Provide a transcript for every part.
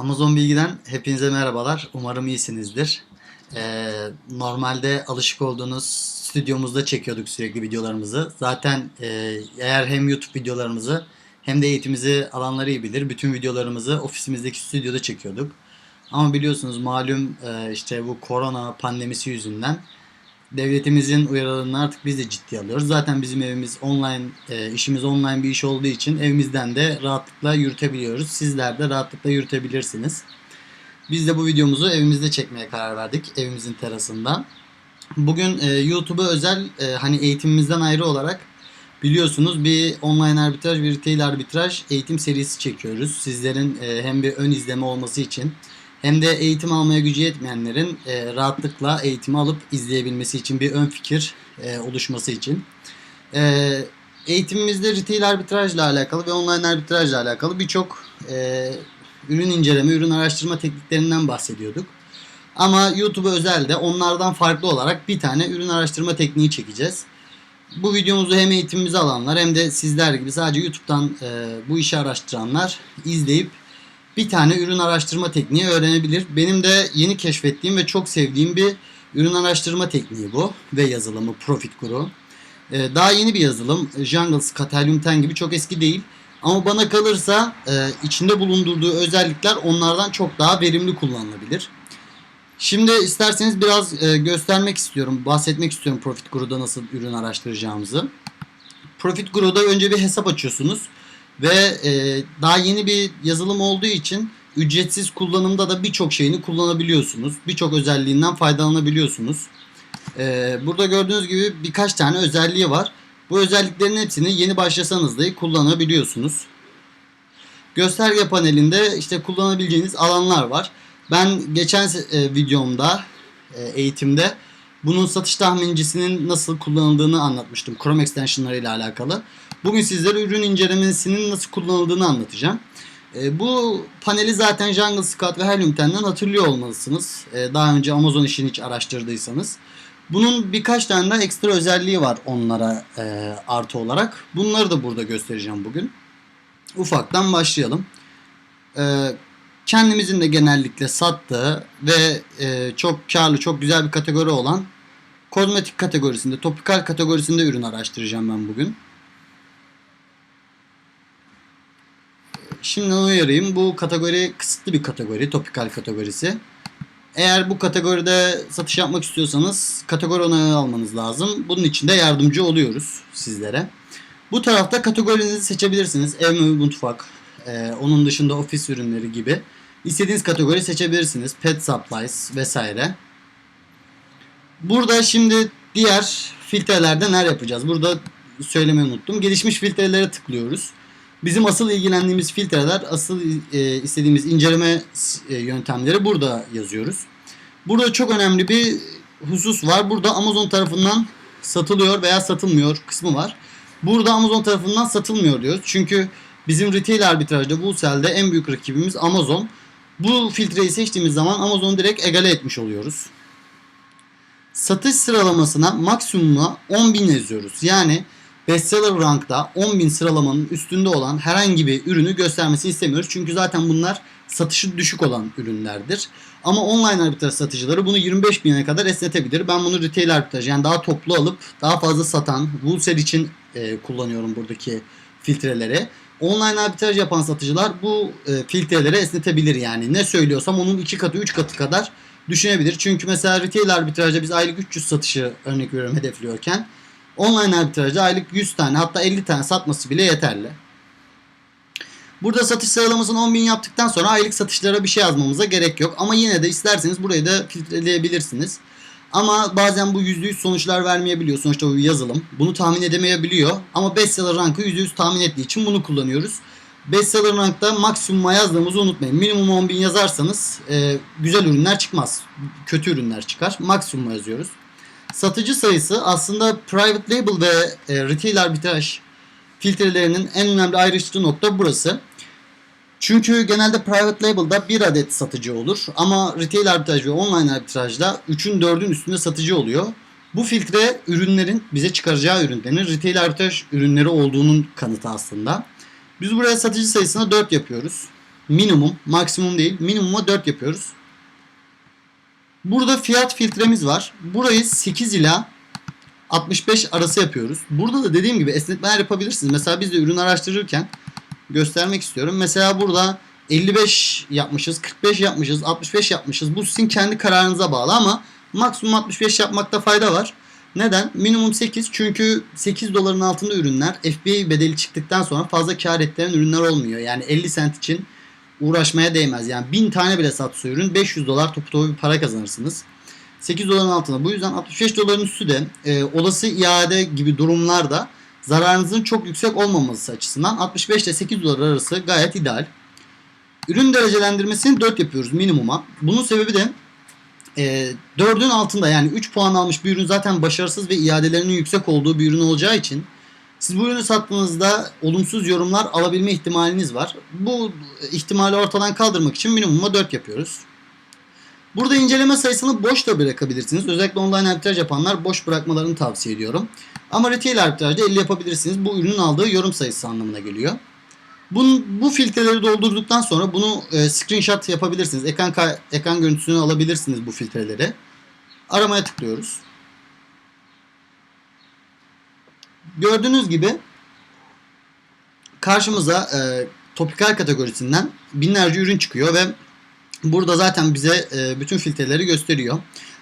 Amazon Bilgi'den hepinize merhabalar. Umarım iyisinizdir. Ee, normalde alışık olduğunuz stüdyomuzda çekiyorduk sürekli videolarımızı. Zaten e, eğer hem YouTube videolarımızı hem de eğitimimizi alanları iyi bilir. Bütün videolarımızı ofisimizdeki stüdyoda çekiyorduk. Ama biliyorsunuz malum e, işte bu korona pandemisi yüzünden devletimizin uyarılarını artık biz de ciddiye alıyoruz. Zaten bizim evimiz online, e, işimiz online bir iş olduğu için evimizden de rahatlıkla yürütebiliyoruz. Sizler de rahatlıkla yürütebilirsiniz. Biz de bu videomuzu evimizde çekmeye karar verdik. Evimizin terasından. Bugün e, YouTube'a özel e, hani eğitimimizden ayrı olarak biliyorsunuz bir online arbitraj, bir retail arbitraj eğitim serisi çekiyoruz. Sizlerin e, hem bir ön izleme olması için hem de eğitim almaya gücü yetmeyenlerin e, rahatlıkla eğitimi alıp izleyebilmesi için bir ön fikir e, oluşması için. E, eğitimimizde retail arbitrajla alakalı ve online arbitrajla alakalı birçok e, ürün inceleme, ürün araştırma tekniklerinden bahsediyorduk. Ama YouTube'a özel de onlardan farklı olarak bir tane ürün araştırma tekniği çekeceğiz. Bu videomuzu hem eğitimimizi alanlar hem de sizler gibi sadece YouTube'dan e, bu işi araştıranlar izleyip bir tane ürün araştırma tekniği öğrenebilir. Benim de yeni keşfettiğim ve çok sevdiğim bir ürün araştırma tekniği bu ve yazılımı Profit Guru. Ee, daha yeni bir yazılım. Jungles, Catalum 10 gibi çok eski değil. Ama bana kalırsa e, içinde bulundurduğu özellikler onlardan çok daha verimli kullanılabilir. Şimdi isterseniz biraz e, göstermek istiyorum, bahsetmek istiyorum Profit Guru'da nasıl ürün araştıracağımızı. Profit Guru'da önce bir hesap açıyorsunuz. Ve e, daha yeni bir yazılım olduğu için ücretsiz kullanımda da birçok şeyini kullanabiliyorsunuz. Birçok özelliğinden faydalanabiliyorsunuz. E, burada gördüğünüz gibi birkaç tane özelliği var. Bu özelliklerin hepsini yeni başlasanız dahi kullanabiliyorsunuz. Gösterge panelinde işte kullanabileceğiniz alanlar var. Ben geçen e, videomda e, eğitimde bunun satış tahmincisinin nasıl kullanıldığını anlatmıştım. Chrome extensionları ile alakalı. Bugün sizlere ürün incelemesinin nasıl kullanıldığını anlatacağım. E, bu paneli zaten Jungle Scout ve Helium 10'den hatırlıyor olmalısınız. E, daha önce Amazon işini hiç araştırdıysanız. Bunun birkaç tane daha ekstra özelliği var onlara e, artı olarak. Bunları da burada göstereceğim bugün. Ufaktan başlayalım. E, kendimizin de genellikle sattığı ve e, çok karlı, çok güzel bir kategori olan kozmetik kategorisinde, topikal kategorisinde ürün araştıracağım ben bugün. Şimdi uyarayım. Bu kategori kısıtlı bir kategori. Topikal kategorisi. Eğer bu kategoride satış yapmak istiyorsanız kategori onayı almanız lazım. Bunun için de yardımcı oluyoruz sizlere. Bu tarafta kategorinizi seçebilirsiniz. Ev mutfak, e, onun dışında ofis ürünleri gibi. İstediğiniz kategori seçebilirsiniz. Pet supplies vesaire. Burada şimdi diğer filtrelerde neler yapacağız? Burada söylemeyi unuttum. Gelişmiş filtrelere tıklıyoruz. Bizim asıl ilgilendiğimiz filtreler, asıl e, istediğimiz inceleme e, yöntemleri burada yazıyoruz. Burada çok önemli bir husus var. Burada Amazon tarafından satılıyor veya satılmıyor kısmı var. Burada Amazon tarafından satılmıyor diyoruz. Çünkü bizim retail arbitrajda Bullsell'de en büyük rakibimiz Amazon. Bu filtreyi seçtiğimiz zaman Amazon'u direkt egale etmiş oluyoruz. Satış sıralamasına maksimumla 10.000 yazıyoruz. Yani bestseller rankta 10.000 sıralamanın üstünde olan herhangi bir ürünü göstermesi istemiyoruz. Çünkü zaten bunlar satışı düşük olan ürünlerdir. Ama online arbitraj satıcıları bunu 25.000'e kadar esnetebilir. Ben bunu retail arbitraj yani daha toplu alıp daha fazla satan wholesale için e, kullanıyorum buradaki filtreleri. Online arbitraj yapan satıcılar bu e, filtreleri esnetebilir yani. Ne söylüyorsam onun 2 katı 3 katı kadar düşünebilir. Çünkü mesela retail arbitrajda biz aylık 300 satışı örnek veriyorum hedefliyorken online arbitrajda aylık 100 tane hatta 50 tane satması bile yeterli. Burada satış sıralamasını 10.000 yaptıktan sonra aylık satışlara bir şey yazmamıza gerek yok. Ama yine de isterseniz burayı da filtreleyebilirsiniz. Ama bazen bu %100 sonuçlar vermeyebiliyor. Sonuçta bu yazılım. Bunu tahmin edemeyebiliyor. Ama bestseller rankı %100 tahmin ettiği için bunu kullanıyoruz. Bestseller rankta maksimuma yazdığımızı unutmayın. Minimum 10.000 yazarsanız e, güzel ürünler çıkmaz. Kötü ürünler çıkar. Maksimuma yazıyoruz. Satıcı sayısı aslında private label ve e, retail arbitraj filtrelerinin en önemli ayrıştığı nokta burası. Çünkü genelde private label'da bir adet satıcı olur ama retail arbitraj ve online arbitrajda 3'ün 4'ün üstünde satıcı oluyor. Bu filtre ürünlerin bize çıkaracağı ürünlerin retail arbitraj ürünleri olduğunun kanıtı aslında. Biz buraya satıcı sayısına 4 yapıyoruz. minimum, maksimum değil, minimuma 4 yapıyoruz. Burada fiyat filtremiz var. Burayı 8 ila 65 arası yapıyoruz. Burada da dediğim gibi esnetmeler yapabilirsiniz. Mesela biz de ürün araştırırken göstermek istiyorum. Mesela burada 55 yapmışız, 45 yapmışız, 65 yapmışız. Bu sizin kendi kararınıza bağlı ama maksimum 65 yapmakta fayda var. Neden? Minimum 8 çünkü 8 doların altında ürünler FBA bedeli çıktıktan sonra fazla kar ettiren ürünler olmuyor. Yani 50 sent için uğraşmaya değmez. Yani 1000 tane bile satsa ürün 500 dolar topu topu bir para kazanırsınız. 8 doların altında. Bu yüzden 65 doların üstü de e, olası iade gibi durumlarda zararınızın çok yüksek olmaması açısından 65 ile 8 dolar arası gayet ideal. Ürün derecelendirmesini 4 yapıyoruz minimuma. Bunun sebebi de e, 4'ün altında yani 3 puan almış bir ürün zaten başarısız ve iadelerinin yüksek olduğu bir ürün olacağı için siz bu ürünü sattığınızda olumsuz yorumlar alabilme ihtimaliniz var. Bu ihtimali ortadan kaldırmak için minimuma 4 yapıyoruz. Burada inceleme sayısını boş da bırakabilirsiniz. Özellikle online arbitraj yapanlar boş bırakmalarını tavsiye ediyorum. Ama retail arbitrajda 50 yapabilirsiniz. Bu ürünün aldığı yorum sayısı anlamına geliyor. Bunun, bu filtreleri doldurduktan sonra bunu e, screenshot yapabilirsiniz. Ekran, ekran görüntüsünü alabilirsiniz bu filtreleri. Aramaya tıklıyoruz. Gördüğünüz gibi karşımıza e, topikal kategorisinden binlerce ürün çıkıyor ve burada zaten bize e, bütün filtreleri gösteriyor.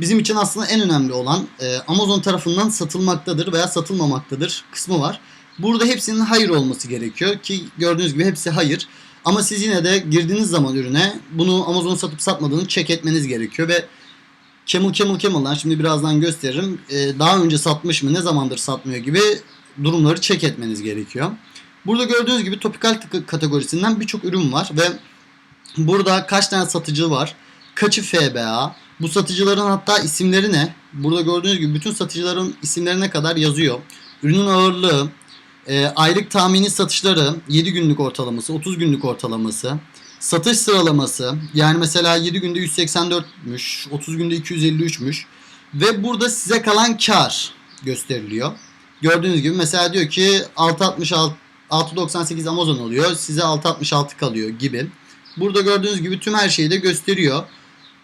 Bizim için aslında en önemli olan e, Amazon tarafından satılmaktadır veya satılmamaktadır kısmı var. Burada hepsinin hayır olması gerekiyor ki gördüğünüz gibi hepsi hayır. Ama siz yine de girdiğiniz zaman ürüne bunu Amazon satıp satmadığını check etmeniz gerekiyor ve Camel Camel Camel'dan şimdi birazdan gösteririm. Ee, daha önce satmış mı ne zamandır satmıyor gibi durumları check etmeniz gerekiyor. Burada gördüğünüz gibi topikal kategorisinden birçok ürün var ve burada kaç tane satıcı var, kaçı FBA, bu satıcıların hatta isimleri ne? Burada gördüğünüz gibi bütün satıcıların isimlerine kadar yazıyor. Ürünün ağırlığı, e, aylık tahmini satışları 7 günlük ortalaması, 30 günlük ortalaması, satış sıralaması yani mesela 7 günde 184'müş, 30 günde 253'müş ve burada size kalan kar gösteriliyor. Gördüğünüz gibi mesela diyor ki 666 6.98 Amazon oluyor. Size 6.66 kalıyor gibi. Burada gördüğünüz gibi tüm her şeyi de gösteriyor.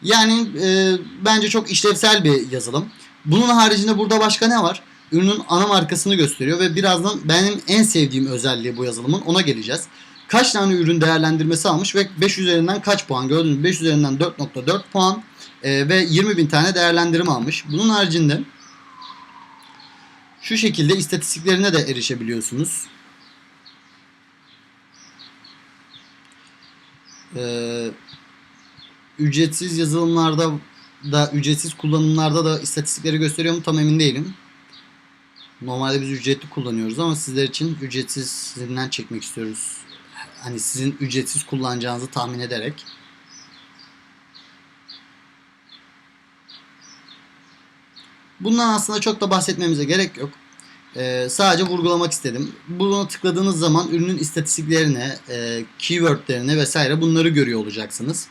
Yani e, bence çok işlevsel bir yazılım. Bunun haricinde burada başka ne var? ürünün ana markasını gösteriyor ve birazdan benim en sevdiğim özelliği bu yazılımın ona geleceğiz. Kaç tane ürün değerlendirmesi almış ve 5 üzerinden kaç puan gördünüz 5 üzerinden 4.4 puan e, ve 20 bin tane değerlendirme almış. Bunun haricinde şu şekilde istatistiklerine de erişebiliyorsunuz. Ee, ücretsiz yazılımlarda da ücretsiz kullanımlarda da istatistikleri gösteriyor mu tam emin değilim. Normalde biz ücretli kullanıyoruz ama sizler için ücretsiz sizinden çekmek istiyoruz. Hani sizin ücretsiz kullanacağınızı tahmin ederek. Bundan aslında çok da bahsetmemize gerek yok. Ee, sadece vurgulamak istedim. Buna tıkladığınız zaman ürünün istatistiklerine, e, keywordlerine vesaire bunları görüyor olacaksınız.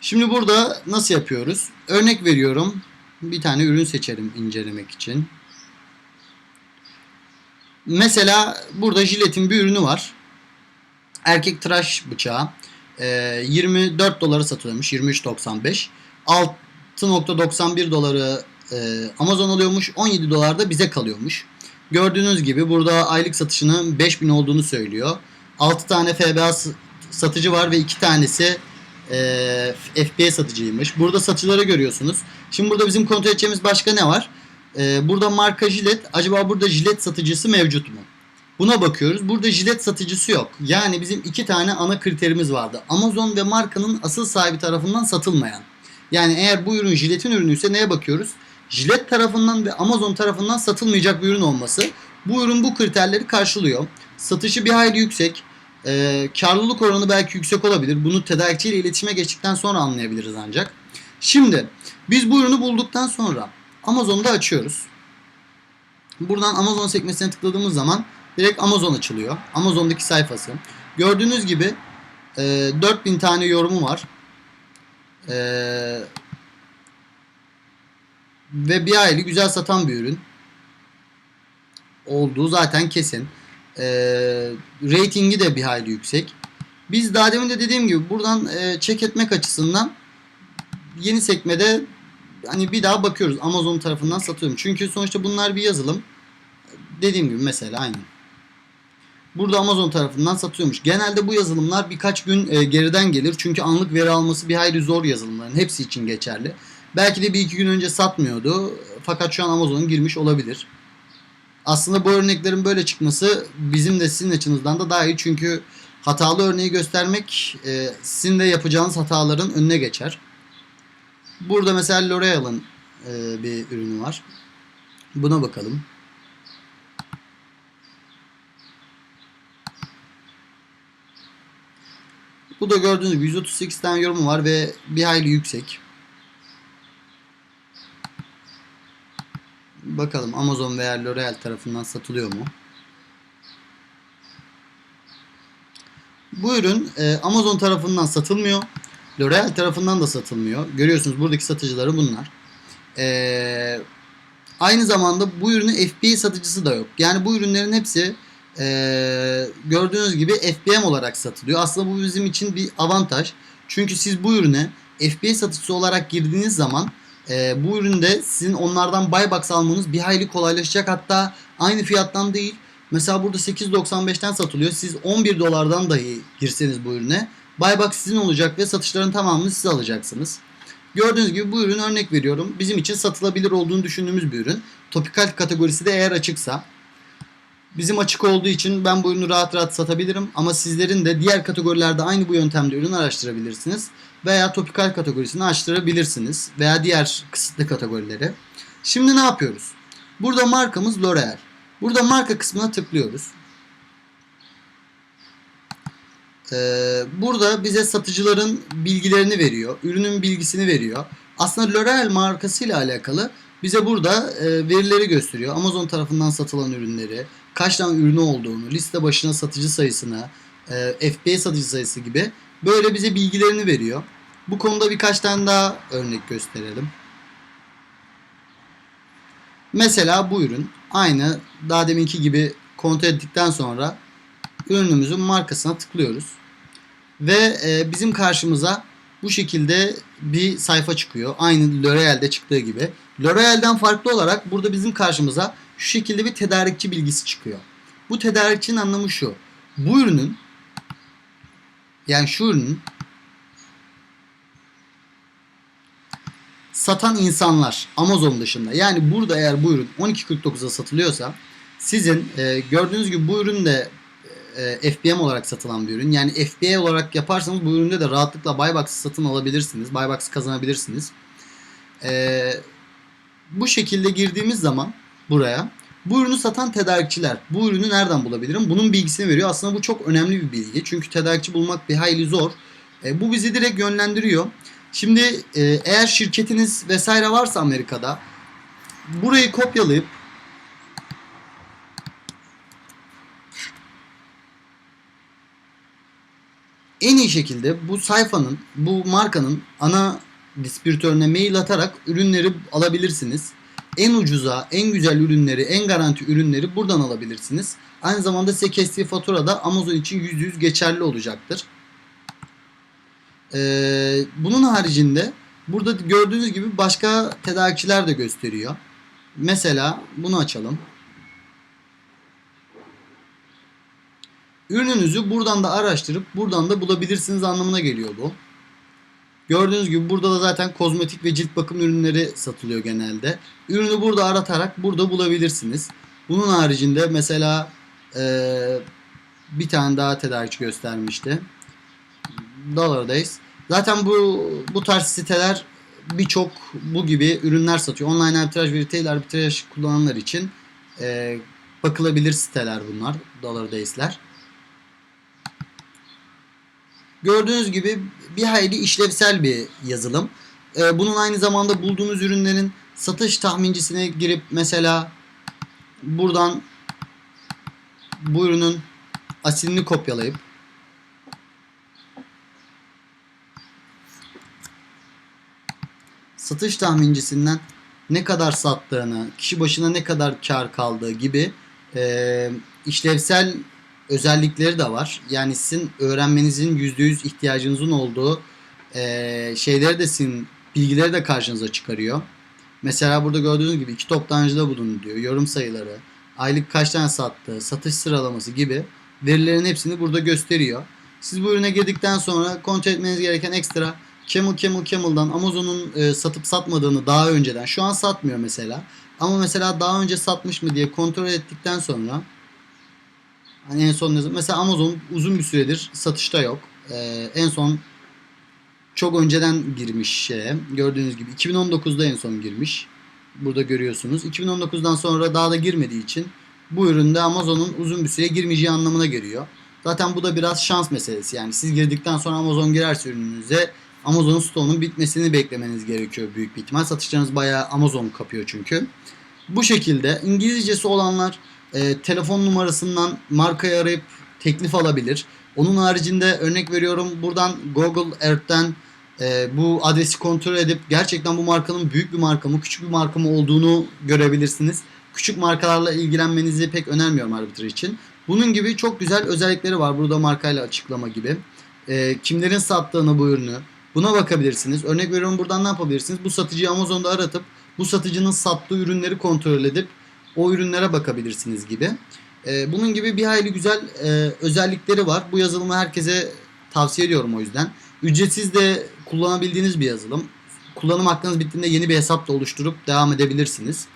Şimdi burada nasıl yapıyoruz? Örnek veriyorum. Bir tane ürün seçelim incelemek için. Mesela burada jiletin bir ürünü var. Erkek tıraş bıçağı. E, 24 dolara satılıyormuş. 23.95. 6.91 doları e, Amazon alıyormuş. 17 dolar da bize kalıyormuş. Gördüğünüz gibi burada aylık satışının 5000 olduğunu söylüyor. 6 tane FBA satıcı var ve 2 tanesi e, FBA satıcıymış. Burada satıcıları görüyorsunuz. Şimdi burada bizim kontrol edeceğimiz başka ne var? Ee, burada marka jilet. Acaba burada jilet satıcısı mevcut mu? Buna bakıyoruz. Burada jilet satıcısı yok. Yani bizim iki tane ana kriterimiz vardı. Amazon ve markanın asıl sahibi tarafından satılmayan. Yani eğer bu ürün jiletin ürünüyse neye bakıyoruz? Jilet tarafından ve Amazon tarafından satılmayacak bir ürün olması. Bu ürün bu kriterleri karşılıyor. Satışı bir hayli yüksek. E, karlılık oranı belki yüksek olabilir. Bunu tedarikçiyle iletişime geçtikten sonra anlayabiliriz ancak. Şimdi biz bu ürünü bulduktan sonra Amazon'da açıyoruz. Buradan Amazon sekmesine tıkladığımız zaman direkt Amazon açılıyor. Amazon'daki sayfası. Gördüğünüz gibi e, 4000 tane yorumu var. E, ve bir aylık güzel satan bir ürün. Olduğu zaten kesin. E, ratingi de bir hayli yüksek. Biz daha demin de dediğim gibi buradan e, check etmek açısından yeni sekmede hani bir daha bakıyoruz Amazon tarafından satıyorum. Çünkü sonuçta bunlar bir yazılım. Dediğim gibi mesela aynı. Burada Amazon tarafından satıyormuş. Genelde bu yazılımlar birkaç gün e, geriden gelir. Çünkü anlık veri alması bir hayli zor yazılımların. Hepsi için geçerli. Belki de bir iki gün önce satmıyordu. Fakat şu an Amazon'un girmiş olabilir. Aslında bu örneklerin böyle çıkması bizim de sizin açınızdan da daha iyi. Çünkü hatalı örneği göstermek e, sizin de yapacağınız hataların önüne geçer. Burada mesela L'Oreal'ın e, bir ürünü var. Buna bakalım. Bu da gördüğünüz gibi 138 tane yorumu var ve bir hayli yüksek. Bakalım Amazon veya L'Oreal tarafından satılıyor mu? Bu ürün e, Amazon tarafından satılmıyor. L'Oreal tarafından da satılmıyor. Görüyorsunuz buradaki satıcıları bunlar. E, aynı zamanda bu ürünün FBA satıcısı da yok. Yani bu ürünlerin hepsi e, gördüğünüz gibi FBM olarak satılıyor. Aslında bu bizim için bir avantaj. Çünkü siz bu ürüne FBA satıcısı olarak girdiğiniz zaman e, bu üründe sizin onlardan buy box almanız bir hayli kolaylaşacak. Hatta aynı fiyattan değil. Mesela burada 8.95'ten satılıyor. Siz 11 dolardan dahi girseniz bu ürüne buy box sizin olacak ve satışların tamamını siz alacaksınız. Gördüğünüz gibi bu ürün örnek veriyorum. Bizim için satılabilir olduğunu düşündüğümüz bir ürün. Topikal kategorisi de eğer açıksa. Bizim açık olduğu için ben bu ürünü rahat rahat satabilirim. Ama sizlerin de diğer kategorilerde aynı bu yöntemde ürün araştırabilirsiniz. Veya topikal kategorisini araştırabilirsiniz. Veya diğer kısıtlı kategorileri. Şimdi ne yapıyoruz? Burada markamız L'Oreal. Burada marka kısmına tıklıyoruz. Ee, burada bize satıcıların bilgilerini veriyor. Ürünün bilgisini veriyor. Aslında L'Oreal markasıyla alakalı bize burada e, verileri gösteriyor. Amazon tarafından satılan ürünleri, kaç tane ürünü olduğunu, liste başına satıcı sayısını, e, FBA satıcı sayısı gibi böyle bize bilgilerini veriyor. Bu konuda birkaç tane daha örnek gösterelim. Mesela bu ürün aynı daha deminki gibi kontrol ettikten sonra ürünümüzün markasına tıklıyoruz. Ve e, bizim karşımıza bu şekilde bir sayfa çıkıyor. Aynı L'Oreal'de çıktığı gibi. L'Oreal'den farklı olarak burada bizim karşımıza şu şekilde bir tedarikçi bilgisi çıkıyor. Bu tedarikçinin anlamı şu. Bu ürünün yani şu satan insanlar Amazon dışında yani burada eğer bu ürün 12.49'a satılıyorsa sizin e, gördüğünüz gibi bu ürün de e, FBM olarak satılan bir ürün. Yani FBA olarak yaparsanız bu üründe de rahatlıkla Buybox satın alabilirsiniz. Buybox kazanabilirsiniz. E, bu şekilde girdiğimiz zaman buraya bu ürünü satan tedarikçiler bu ürünü nereden bulabilirim? Bunun bilgisini veriyor. Aslında bu çok önemli bir bilgi. Çünkü tedarikçi bulmak bir hayli zor. E, bu bizi direkt yönlendiriyor. Şimdi e, eğer şirketiniz vesaire varsa Amerika'da burayı kopyalayıp en iyi şekilde bu sayfanın, bu markanın ana distribütörüne mail atarak ürünleri alabilirsiniz. En ucuza, en güzel ürünleri, en garanti ürünleri buradan alabilirsiniz. Aynı zamanda size kestiği fatura da Amazon için %100 geçerli olacaktır. Ee, bunun haricinde burada gördüğünüz gibi başka tedarikçiler de gösteriyor. Mesela bunu açalım. Ürününüzü buradan da araştırıp buradan da bulabilirsiniz anlamına geliyor bu. Gördüğünüz gibi burada da zaten kozmetik ve cilt bakım ürünleri satılıyor genelde. Ürünü burada aratarak burada bulabilirsiniz. Bunun haricinde mesela ee, bir tane daha tedarikçi göstermişti. Dollar Days. Zaten bu bu tarz siteler birçok bu gibi ürünler satıyor. Online arbitraj ve retail arbitraj kullananlar için e, bakılabilir siteler bunlar. Dollar Days'ler. Gördüğünüz gibi bir hayli işlevsel bir yazılım. Ee, bunun aynı zamanda bulduğunuz ürünlerin satış tahmincisine girip mesela buradan bu ürünün asilini kopyalayıp satış tahmincisinden ne kadar sattığını, kişi başına ne kadar kar kaldığı gibi e, işlevsel özellikleri de var. Yani sizin öğrenmenizin %100 ihtiyacınızın olduğu e, şeyleri de sizin bilgileri de karşınıza çıkarıyor. Mesela burada gördüğünüz gibi iki toptancıda bulun diyor. Yorum sayıları, aylık kaç tane sattı, satış sıralaması gibi verilerin hepsini burada gösteriyor. Siz bu ürüne girdikten sonra kontrol etmeniz gereken ekstra Camel Camel Camel'dan Amazon'un e, satıp satmadığını daha önceden şu an satmıyor mesela. Ama mesela daha önce satmış mı diye kontrol ettikten sonra hani en son mesela Amazon uzun bir süredir satışta yok. E, en son çok önceden girmiş şeye. Gördüğünüz gibi 2019'da en son girmiş. Burada görüyorsunuz. 2019'dan sonra daha da girmediği için bu üründe Amazon'un uzun bir süre girmeyeceği anlamına geliyor. Zaten bu da biraz şans meselesi. Yani siz girdikten sonra Amazon girerse ürününüze Amazon'un stoğunun bitmesini beklemeniz gerekiyor büyük bir ihtimal. Satışlarınız bayağı Amazon kapıyor çünkü. Bu şekilde İngilizcesi olanlar e, telefon numarasından markayı arayıp teklif alabilir. Onun haricinde örnek veriyorum buradan Google Earth'ten e, bu adresi kontrol edip gerçekten bu markanın büyük bir marka mı küçük bir marka mı olduğunu görebilirsiniz. Küçük markalarla ilgilenmenizi pek önermiyorum Arbiter için. Bunun gibi çok güzel özellikleri var burada markayla açıklama gibi. E, kimlerin sattığını bu ürünü buna bakabilirsiniz. Örnek veriyorum buradan ne yapabilirsiniz? Bu satıcıyı Amazon'da aratıp bu satıcının sattığı ürünleri kontrol edip o ürünlere bakabilirsiniz gibi. E, bunun gibi bir hayli güzel e, özellikleri var. Bu yazılımı herkese tavsiye ediyorum o yüzden. Ücretsiz de kullanabildiğiniz bir yazılım. Kullanım hakkınız bittiğinde yeni bir hesap da oluşturup devam edebilirsiniz.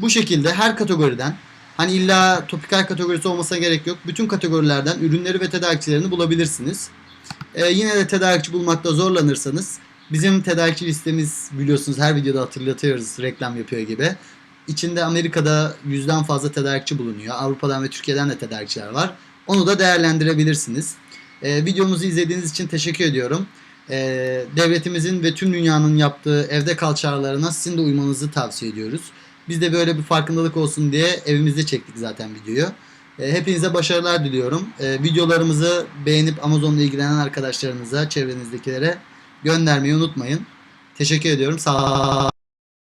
Bu şekilde her kategoriden hani illa topikal kategorisi olmasına gerek yok. Bütün kategorilerden ürünleri ve tedarikçilerini bulabilirsiniz. Ee, yine de tedarikçi bulmakta zorlanırsanız bizim tedarikçi listemiz biliyorsunuz her videoda hatırlatıyoruz reklam yapıyor gibi. İçinde Amerika'da yüzden fazla tedarikçi bulunuyor. Avrupa'dan ve Türkiye'den de tedarikçiler var. Onu da değerlendirebilirsiniz. Ee, videomuzu izlediğiniz için teşekkür ediyorum. Ee, devletimizin ve tüm dünyanın yaptığı evde kal çağrılarına sizin de uymanızı tavsiye ediyoruz. Biz de böyle bir farkındalık olsun diye evimizde çektik zaten videoyu. Ee, hepinize başarılar diliyorum. Ee, videolarımızı beğenip Amazon'la ilgilenen arkadaşlarınıza, çevrenizdekilere göndermeyi unutmayın. Teşekkür ediyorum. Sağ